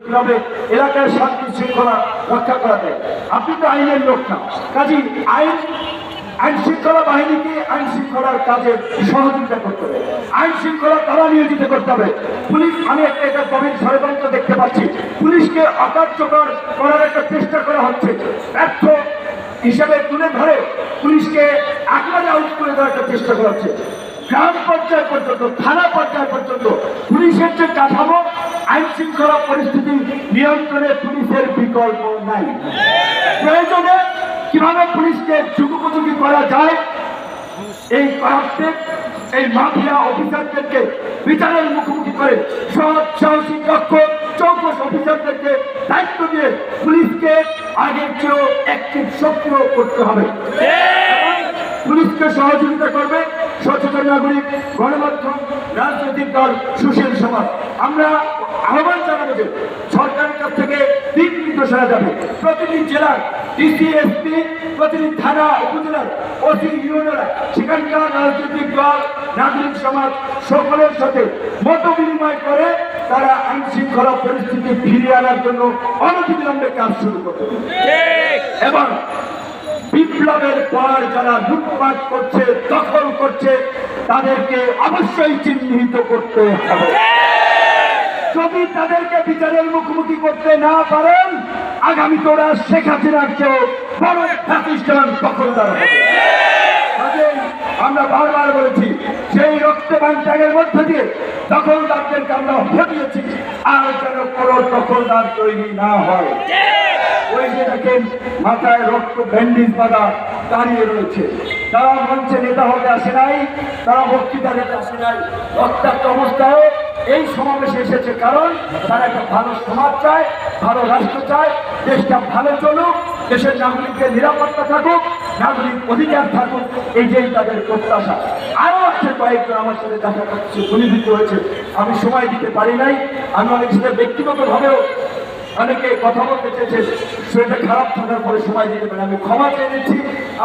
কীভাবে এলাকার শান্তি শৃঙ্খলা রক্ষা করা যায় আপনি তো আইনের লোক না। কাজী, আইন আইন শৃঙ্খলা বাহিনীকে আইন শৃঙ্খলার কাজে সহযোগিতা করতে হবে। আইন শৃঙ্খলা তারা নিয়োজিত করতে হবে। পুলিশ, আমি একটা এটা গভীর ষড়যন্ত্র দেখতে পাচ্ছি। পুলিশকে অকার্যকর করার একটা চেষ্টা করা হচ্ছে। ব্যর্থ হিসাবে তুলে ধরে পুলিশকে একবারে আউট করে দেওয়ার একটা চেষ্টা করা হচ্ছে। গ্রাম পর্যায় পর্যন্ত, থানা পর্যায় পর্যন্ত পুলিশের যে কাঠামো, আইন শৃঙ্খলা পরিস্থিতি নিয়ন্ত্রণে পুলিশের বিকল্প নাই। প্রয়োজনে কীভাবে পুলিশকে যুগোপযোগী করা যায় এই করাপ্টেড এই মাফিয়া অফিসারদেরকে বিচারের মুখোমুখি করে সৎ সাহসী দক্ষ চৌকস অফিসারদেরকে দায়িত্ব দিয়ে পুলিশকে আগের চেয়েও একটি সক্রিয় করতে হবে। পুলিশকে সহযোগিতা করবে সচেতন নাগরিক গণমাধ্যম রাজনৈতিক দল সুশীল সমাজ। আমরা আহ্বান জানাব যে সরকারের কাছ থেকে দিক নির্দেশনা যাবে। প্রতিটি জেলার ডিসি এসপি প্রতিটি থানা উপজেলার ওসি ইউনিয়নরা সেখানকার রাজনৈতিক দল নাগরিক সমাজ সকলের সাথে মত বিনিময় করে তারা আইন শৃঙ্খলা পরিস্থিতি ফিরিয়ে আনার জন্য অনতিবিলম্বে কাজ শুরু করবে। এবং বিপ্লবের পর যারা লুটপাট করছে, দখল করছে, তাদেরকে অবশ্যই চিহ্নিত করতে হবে। যদি তাদেরকে বিচারের মুখোমুখি করতে না পারেন, আগামী তোরা শেখ হাসিনার চেয়ে বড় প্রতিষ্ঠান দখলদার হবে। ত্যাগের মধ্য দিয়ে দখলদারদেরকে আমরা হটিয়েছি আর যেন কোনো দখলদার তৈরি না হয়। ওই যে দেখেন মাথায় রক্ত ব্যান্ডেজ বাঁধা দাঁড়িয়ে রয়েছে। তারা মঞ্চে নেতা হতে আসে নাই, তারা বক্তৃতা দিতে আসে নাই। রক্তাক্ত অবস্থায় এই সমাবেশে এসেছে কারণ তারা একটা ভালো সমাজ চায়, ভালো রাষ্ট্র চায়, দেশটা ভালো চলুক, দেশের নাগরিকদের নিরাপত্তা থাকুক, নাগরিক অধিকার থাকুক এই যেই তাদের প্রত্যাশা। আরও আছে কয়েকজন আমার সাথে দেখা করছে গুলিবিদ্ধ হয়েছে আমি সময় দিতে পারি নাই। আমি অনেক সাথে ব্যক্তিগতভাবেও অনেকে কথা বলতে চেয়েছেন শরীরটা খারাপ থাকার পরে সময় দিতে পারে আমি ক্ষমা চেয়ে নিচ্ছি।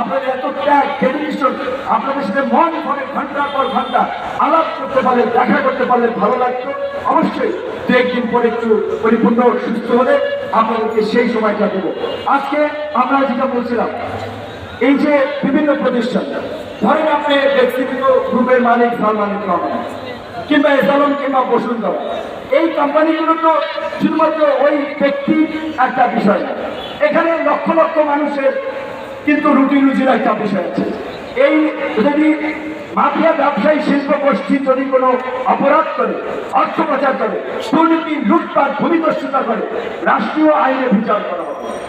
আপনাদের এত ত্যাগ ডেডিকেশন আপনাদের সাথে মন ভরে ঘণ্টার পর ঘণ্টা আলাপ করতে পারলে, দেখা করতে পারলে ভালো লাগতো। অবশ্যই দু একদিন পরে একটু পরিপূর্ণ সুস্থ হলে আপনাদেরকে সেই সময়টা দেবো। আজকে আমরা যেটা বলছিলাম, এই যে বিভিন্ন প্রতিষ্ঠান ধরেন আপনি ব্যক্তিগত গ্রুপের মালিক সালমানিক রহমান কিংবা এসালন কিংবা বসুন্ধরা। এই কোম্পানিগুলো তো শুধুমাত্র ওই ব্যক্তি একটা বিষয়। এখানে লক্ষ লক্ষ মানুষের কিন্তু রুটি রুজির একটা বিষয় আছে। এই যদি মাফিয়া ব্যবসায়ী শিল্প গোষ্ঠী যদি কোনো অপরাধ করে অর্থ পাচার করে, দুর্নীতি, লুটপাট ভূমিদস্যুতা করে, রাষ্ট্রীয় আইনে বিচার করা হবে।